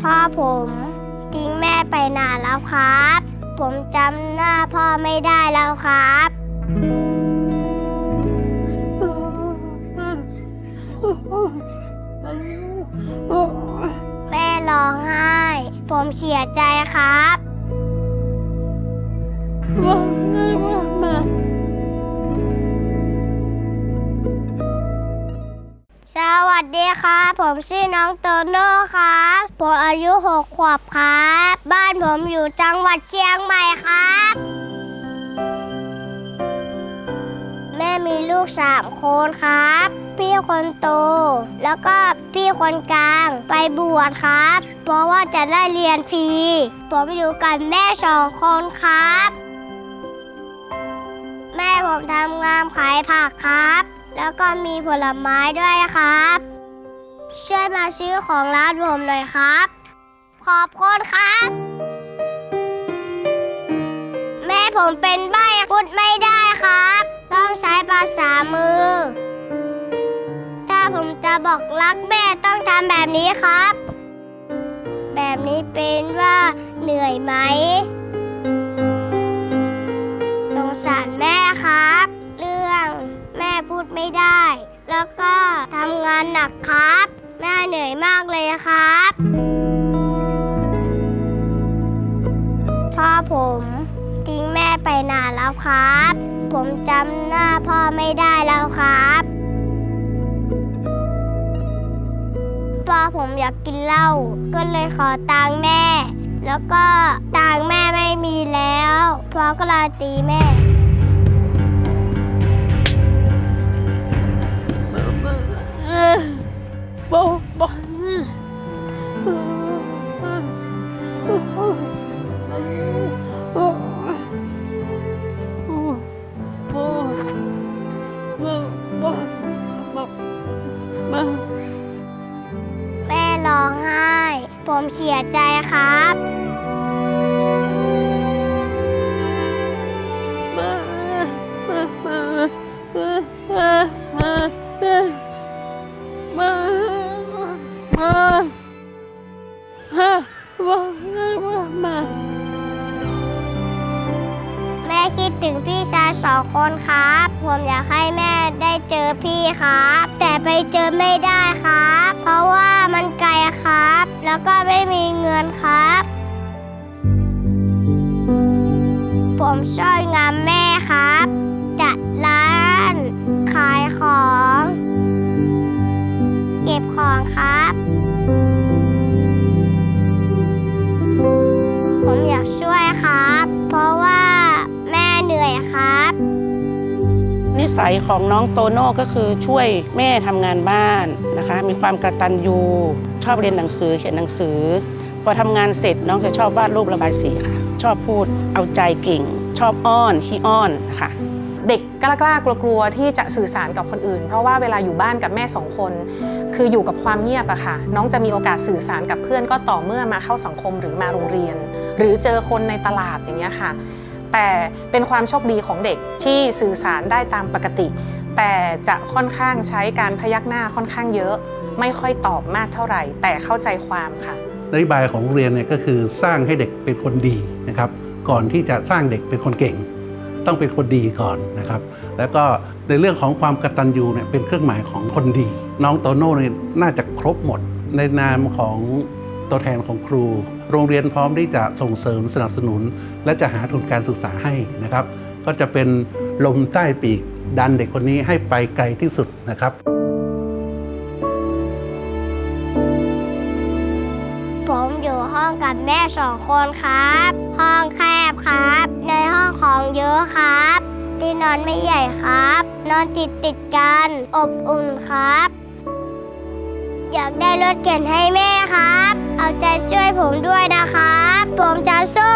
พ่อผมทิ้งแม่ไปนานแล้วครับ ผมจำหน้าพ่อไม่ได้แล้วครับ แม่ร้องไห้ ผมเสียใจครับ สวัสดีครับผมชื่อน้องโตโน่ครับผมอายุหกขวบครับ บ้านผมอยู่จังหวัดเชียงใหม่ครับ แม่มีลูกสามคนครับ พี่คนโต แล้วก็พี่คนกลางไปบวชครับ เพราะว่าจะได้เรียนฟรีผมอยู่กับแม่สองคนครับ แม่ผมทำงานขายผักครับ แล้วก็มีผลไม้ด้วยครับ ช่วยมาซื้อของร้านผมหน่อยครับ ขอบคุณครับ แม่ผมเป็นใบ้พูดไม่ได้ครับ ต้องใช้ภาษามือ ถ้าผมจะบอกรักแม่ต้องทำแบบนี้ครับ แบบนี้เป็นว่าเหนื่อยไหมสงสารแม่านหนักครับแม่เหนื่อยมากเลยครับ พ่อผมทิ้งแม่ไปนานแล้วครับ ผมจำหน้าพ่อไม่ได้แล้วครับพ่อผมอยากกินเหล้าก็เลยขอตังแม่ แล้วก็ตังแม่ไม่มีแล้วพ่อก็เลยตีแม่ แม่ร้องไห้ ผมเสียใจครับแม่ คิดถึงพี่ชายสองคนครับ ผมอยากให้แม่ได้เจอพี่ครับ แต่ไปเจอไม่ได้ครับ เพราะว่ามันไกลครับ แล้วก็ไม่มีเงินครับ สัยของน้องโตโน่ก็คือช่วยแม่ทำงานบ้านนะคะ มีความกระตันยูชอบเรียนหนังสือเขียนหนังสือ พอทำงานเสร็จน้องจะชอบวาดรูประบายสีค่ะ ชอบพูดเอาใจเก่ง ชอบอ้อนขี้อ้อนนะคะเด็กกล้ากล้ากลัวกลัวๆที่จะสื่อสารกับคนอื่น เพราะว่าเวลาอยู่บ้านกับแม่สองคน คืออยู่กับความเงียบอะค่ะ น้องจะมีโอกาสสื่อสารกับเพื่อนก็ต่อเมื่อมาเข้าสังคมหรือมาโรงเรียน หรือเจอคนในตลาดอย่างเงี้ยค่ะ แต่เป็นความโชคดีของเด็กที่สื่อสารได้ตามปกติ แต่จะค่อนข้างใช้การพยักหน้าค่อนข้างเยอะ ไม่ค่อยตอบมากเท่าไหร่ แต่เข้าใจความค่ะนโยบายของโรงเรียนเนี่ยก็คือสร้างให้เด็กเป็นคนดีนะครับ ก่อนที่จะสร้างเด็กเป็นคนเก่ง ต้องเป็นคนดีก่อนนะครับ แล้วก็ในเรื่องของความกตัญญูเนี่ยเป็นเครื่องหมายของคนดี น้องโตโน่เนี่ยน่าจะครบหมดในนามของ ตัวแทนของครู โรงเรียนพร้อมที่จะส่งเสริมสนับสนุน และจะหาทุนการศึกษาให้นะครับ ก็จะเป็นลมใต้ปีกดันเด็กคนนี้ให้ไปไกลที่สุดนะครับผมอยู่ห้องกับแม่สองคนครับ ห้องแคบครับ ในห้องของเยอะครับ ที่นอนไม่ใหญ่ครับ นอนติดติดกัน อบอุ่นครับ อยากได้รถเข็นให้แม่ครับ เอาใจช่วยผมด้วยนะครับ ผมจะสู้